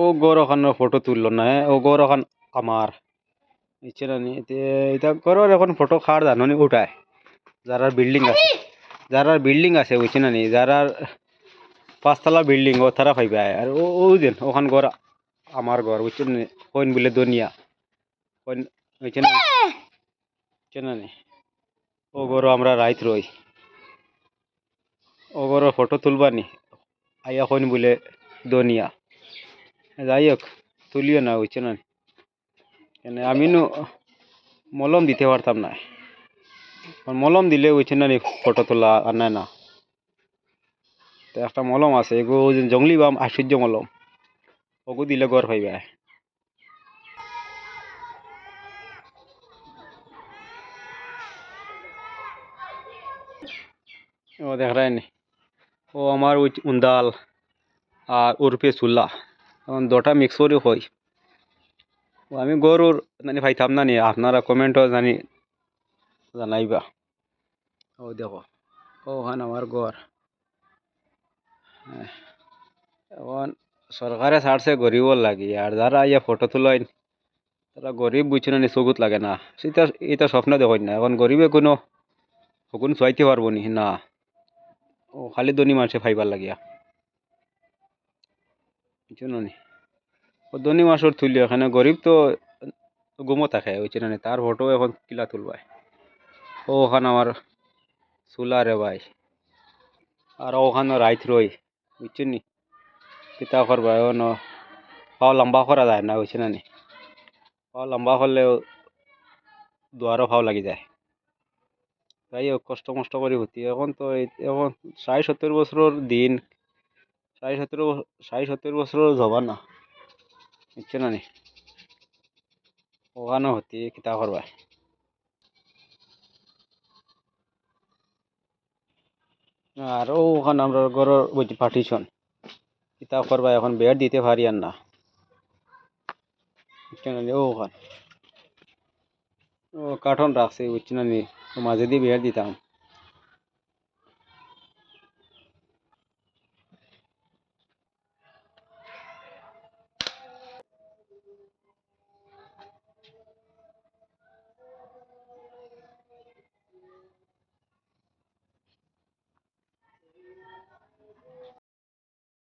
ও ওখানে ফটো তুললো না হ্যাঁ? ও গড় ওখান আমার ইচ্ছে না এটা গড়ের এখন ফটো খার জানো নি উঠায়। যারা বিল্ডিং আছে যারা বিল্ডিং আছে, বুঝছি না নি? যারা পাঁচতলা বিল্ডিং ও তারা পাইবে। আর ও ও দেন, ওখান ঘর আমার ঘর বুঝছেন নি কইন বলে দুনিয়া? কইন বুঝছে না বুঝছে না ও ঘর আমরা রাইত রই। ও ঘর ফটো তুলবানি আইয়া কইন বলে দুনিয়া? যাই হোক, তুলিও না বুঝছ না কেন, আমি নো, মলম দিতে পারতাম না। মলম দিলে বুঝছ না নি ফটো তোলা আর নাই না। তো একটা মলম আছে, এগো জঙ্গলি বাম আশ্চর্য মলম। ওগু দিলে গড় পাইবে ও দেখ ও আমার ওই উন্দাল আর উর্ফে সুল্লা। এখন দুটা মিক্স করে ও আমি গরুর জানি পাইতাম না নি আপনারা কমেন্টও জানি, জানাইবা। ও দেখো ওখান আমার ঘর। হ্যাঁ। এখন সরকারে ছাড়ছে, গরিবর লাগি, আর যারা ইয়া ফটো তুলাইন, তারা গরিব বুঝছে না নি চকুত লাগে না। সেটা, এটা স্বপ্ন দেখুন না, এখন গরিবে কোনো সকুন চুয়াইতে পারব নি, না। ও খালি ধনী মানুষে ফাইবার লাগিয়া। বুঝছ না নি ও ধনী মানুষের তুলি এখানে গরিব তো গুমো থাকে বুঝছ না নি তার ফটো এখন কিলা তুলবাই। ও ওখানে আমার চুলা রে ভাই আর ওখানে রাইত রই বুঝছ নি কিতা করবা এখন পাও লম্বা করা যায় না বুঝছ না নি পাও লম্বা করলে দুয়ারও ফাও লাগি যায়। হোক কষ্ট মষ্ট করে হতি এখন তো এখন ষাট সত্তর বছরের দিন ষাট সত্তর বছ- ষাট সত্তর বছরের জবানা বুঝছ না নি? ওখানে হতি কিতা করবা আর ও ওখানে আমরা ঘরের বুঝি পার্টিশন কিতা করবা এখন বেড দিতে পারি আর না। বুঝছ ও ওখান। ও বুঝছ না নি? মাঝে দিয়ে বেড দিতাম।